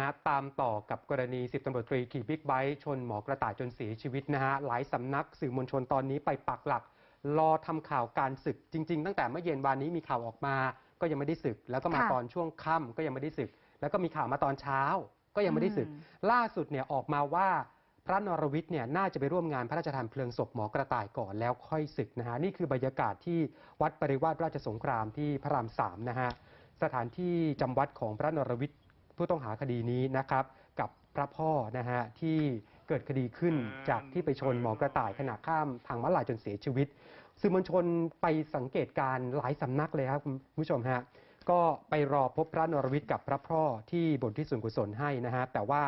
ฮะตามต่อกับกรณีสิบตำรวจตรีขี่บิ๊กไบค์ชนหมอกระต่ายจนเสียชีวิตนะฮะหลายสำนักสื่อมวลชนตอนนี้ไปปักหลัก รอทำข่าวการศึกจริง ๆ ตั้งแต่เมื่อเย็นวานนี้มีข่าวออกมา ก็ยังไม่ได้ศึก แล้วก็มาค่ะตอนช่วงค่ำก็ยังไม่ได้ศึก แล้วก็มีข่าวมาตอนเช้า ก็ยังไม่ได้ศึกอืมล่าสุดเนี่ยออกมาว่าพระนรวิทย์เนี่ยน่าจะไปร่วมงานพระราชทานเพลิงศพหมอกระต่ายก่อนแล้วค่อยศึกนะฮะนี่คือบรรยากาศที่วัดปริวาสราชสงครามที่พระรามสามนะฮะสถานที่จำวัดของพระนรวิทย์ ผู้ต้องหาคดีนี้นะครับ กับพระพ่อนะฮะที่เกิดคดีขึ้นจากที่ไปชนหมอกระต่ายขณะข้ามทางม้าลายจนเสียชีวิตสื่อมวลชนไปสังเกตการณ์หลายสำนักเลยครับคุณผู้ชมฮะก็ไปรอพบพระนรวิทย์กับพระพ่อที่บนที่ส่วนกุศลให้นะฮะแต่ว่า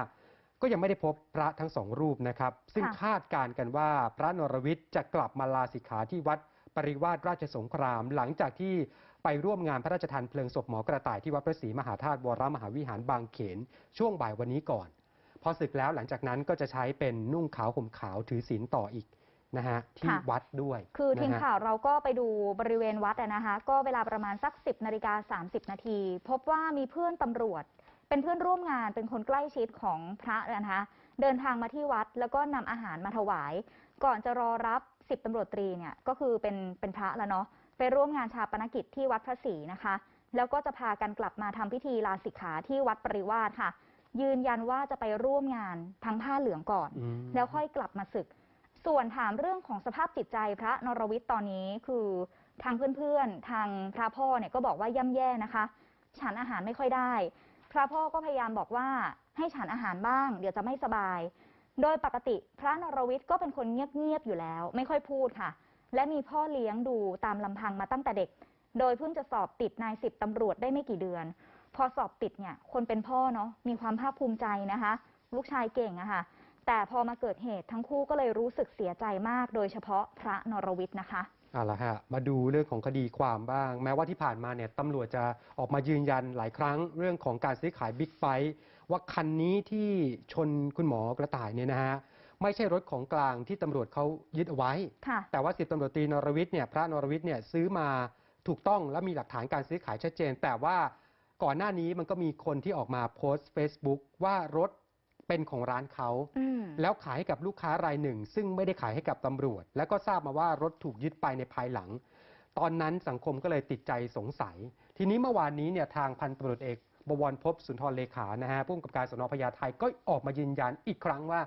ก็ยังไม่ได้พบพระทั้งสองรูปนะครับ ซึ่งค่ะคาดการณ์กันว่าพระนรวิทย์จะกลับมาลาสิกขาที่วัดปริวาสราชสงคราม หลังจากที่ ไปร่วมงานพระราชทานเพลิงศพหมอกระต่ายที่วัดพระศรีมหาธาตุวรมหาวิหารบางเขน ช่วงบ่ายวันนี้ก่อน พอศึกแล้วหลังจากนั้นก็จะใช้เป็นนุ่งขาวห่มขาวถือศีลต่ออีกนะฮะที่ค่ะวัดด้วย คือทีมนะฮะข่าวเราก็ไปดูบริเวณวัดอะนะคะก็เวลาประมาณสัก 10นาฬิกา30 นาที พบว่ามีเพื่อนตำรวจ เป็นเพื่อนร่วมงานเป็นคนใกล้ชิดของพระนะคะเดินทางมาที่วัดแล้วก็นำอาหารมาถวาย ก่อนจะรอรับ10ตำรวจตรีเนี่ยก็คือเป็นเป็นพระแล้วเนาะ ไปร่วมงานชาปนกิจที่วัดพระศรีนะคะ แล้วก็จะพากันกลับมาทำพิธีลาสิกขาที่วัดปริวาสค่ะ ยืนยันว่าจะไปร่วมงานทั้งผ้าเหลืองก่อนอืมแล้วค่อยกลับมาศึก ส่วนถามเรื่องของสภาพจิตใจพระนรวิทย์ตอนนี้คือทางเพื่อนๆ ทางพระพ่อเนี่ยก็บอกว่าย่ำแย่นะคะ ฉันอาหารไม่ค่อยได้ พระพ่อก็พยายามบอกว่าให้ฉันอาหารบ้าง เดี๋ยวจะไม่สบาย โดยปกติพระนรวิทย์ก็เป็นคนเงียบๆอยู่แล้ว ไม่ค่อยพูดค่ะ และมีพ่อเลี้ยงดูตามลำพังมาตั้งแต่เด็ก โดยเพิ่งจะสอบติดนายสิบตำรวจได้ไม่กี่เดือน พอสอบติดเนี่ย คนเป็นพ่อเนาะ มีความภาคภูมิใจนะคะ ลูกชายเก่งอะค่ะ แต่พอมาเกิดเหตุทั้งคู่ก็เลยรู้สึกเสียใจมาก โดยเฉพาะพระนรวิทย์นะคะเอาละฮะมาดูเรื่องของคดีความบ้าง แม้ว่าที่ผ่านมาเนี่ยตำรวจจะออกมายืนยันหลายครั้ง เรื่องของการซื้อขายบิ๊กไบค์ว่าคันนี้ที่ชนคุณหมอกระต่ายเนี่ยนะฮะ ไม่ใช่รถของกลางที่ตำรวจเขายึดเอาไว้ค่ะแต่ว่าสิบตำรวจตรีนรวิทย์เนี่ยพระนรวิทย์เนี่ยซื้อมาถูกต้องและมีหลักฐานการซื้อขายชัดเจน แต่ว่าก่อนหน้านี้มันก็มีคนที่ออกมาโพสต์ Facebook ว่ารถเป็นของร้านเขาอืมแล้วขายให้กับลูกค้ารายหนึ่ง ซึ่งไม่ได้ขายให้กับตำรวจ แล้วก็ทราบมาว่ารถถูกยึดไปในภายหลัง ตอนนั้นสังคมก็เลยติดใจสงสัย ทีนี้เมื่อวานนี้เนี่ยทางพันตำรวจเอกบวรพบสุนทรเลขานะฮะผู้กำกับการสนพญาไทก็ออกมายืนยันอีกครั้งว่า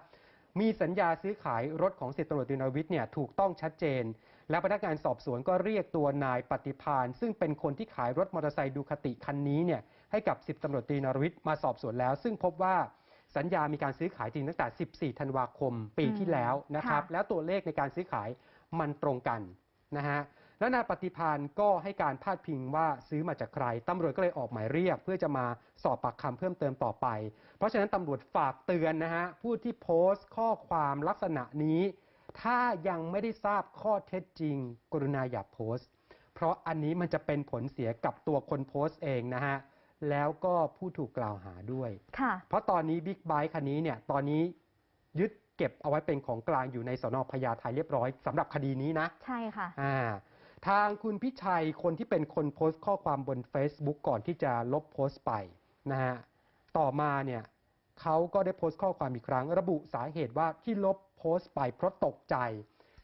มีสัญญาซื้อขายรถของสิบตำรวจตรีนรวิทย์เนี่ยถูกต้องชัดเจน และพนักงานสอบสวนก็เรียกตัวนายปฏิพานซึ่งเป็นคนที่ขายรถมอเตอร์ไซค์ดูคติคันนี้เนี่ยให้กับสิบตำรวจตรีนรวิทย์มาสอบสวนแล้ว ซึ่งพบว่าสัญญามีการซื้อขายจริงตั้งแต่ 14 ธันวาคมปีที่แล้วนะครับค่ะแล้วตัวเลขในการซื้อขายมันตรงกันนะฮะ แล้วนายปฏิพานก็ให้การพาดพิงว่าซื้อมาจากใครตำรวจก็เลยออกหมายเรียก เพื่อจะมาสอบปากคำเพิ่มเติมต่อไป เพราะฉะนั้นตำรวจฝากเตือนนะฮะผู้ที่โพสต์ข้อความลักษณะนี้ ถ้ายังไม่ได้ทราบข้อเท็จจริง กรุณาอย่าโพสต์ เพราะอันนี้มันจะเป็นผลเสียกับตัวคนโพสต์เองนะฮะแล้วก็ผู้ถูกกล่าวหาด้วยค่ะเพราะตอนนี้บิ๊กไบค์คันนี้เนี่ยตอนนี้ยึดเก็บเอาไว้เป็นของกลางอยู่ในสนพญาไทเรียบร้อยสำหรับคดีนี้นะ ใช่ค่ะอ่า ทางคุณพิชัยคนที่เป็นคนโพสต์ข้อความบน Facebook ก่อนที่จะลบโพสต์ไปนะฮะต่อมาเนี่ยเขาก็ได้โพสต์ข้อความอีกครั้ง ระบุสาเหตุว่าที่ลบโพสต์ไปเพราะตกใจ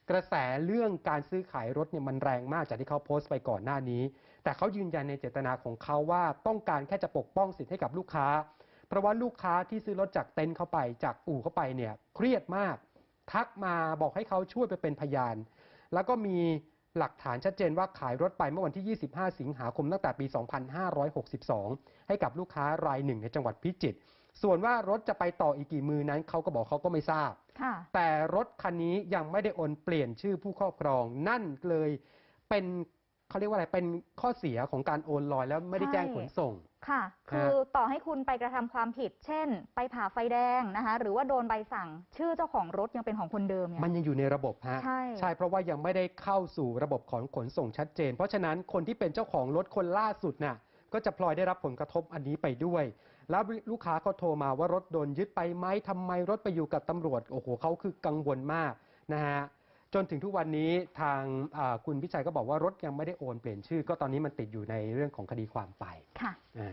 กระแสเรื่องการซื้อขายรถเนี่ยมันแรงมากจากที่เขาโพสต์ไปก่อนหน้านี้ แต่เขายืนยันในเจตนาของเขาว่าต้องการแค่จะปกป้องสิทธิ์ให้กับลูกค้า เพราะว่าลูกค้าที่ซื้อรถจากเต็นท์เข้าไปจากอู่เข้าไปเนี่ยเครียดมาก ทักมาบอกให้เขาช่วยไปเป็นพยาน แล้วก็มี หลักฐานชัดเจนว่าขายรถไปเมื่อวันที่ 25 สิงหาคมตั้งแต่ปี 2562 ให้กับลูกค้ารายหนึ่งในจังหวัดพิจิตร ส่วนว่ารถจะไปต่ออีกกี่มือนั้นเขาก็บอกเขาก็ไม่ทราบค่ะแต่รถคันนี้ยังไม่ได้โอนเปลี่ยนชื่อผู้ครอบครอง นั่นเลยเป็น เขาเรียกว่าอะไรเป็นข้อเสียของการโอนลอยแล้วไม่ได้แจ้งใช่ขนส่ง ค่ะ คือต่อให้คุณไปกระทำความผิด เช่น ไปผ่าไฟแดงนะคะ หรือว่าโดนใบสั่ง ชื่อเจ้าของรถยังเป็นของคนเดิมเนี่ยมันยังอยู่ในระบบฮะใช่ใช่เพราะว่ายังไม่ได้เข้าสู่ระบบของขนส่งชัดเจน เพราะฉะนั้นคนที่เป็นเจ้าของรถคนล่าสุดน่ะก็จะพลอยได้รับผลกระทบอันนี้ไปด้วย แล้วลูกค้าก็โทรมาว่ารถโดนยึดไปไหมทำไมรถไปอยู่กับตำรวจโอ้โหเขาคือกังวลมากนะฮะ จนถึงทุกวันนี้ทางอ่าคุณพิชัยก็บอกว่ารถยังไม่ได้โอนเปลี่ยนชื่อ ก็ตอนนี้มันติดอยู่ในเรื่องของคดีความไปค่ะอ่า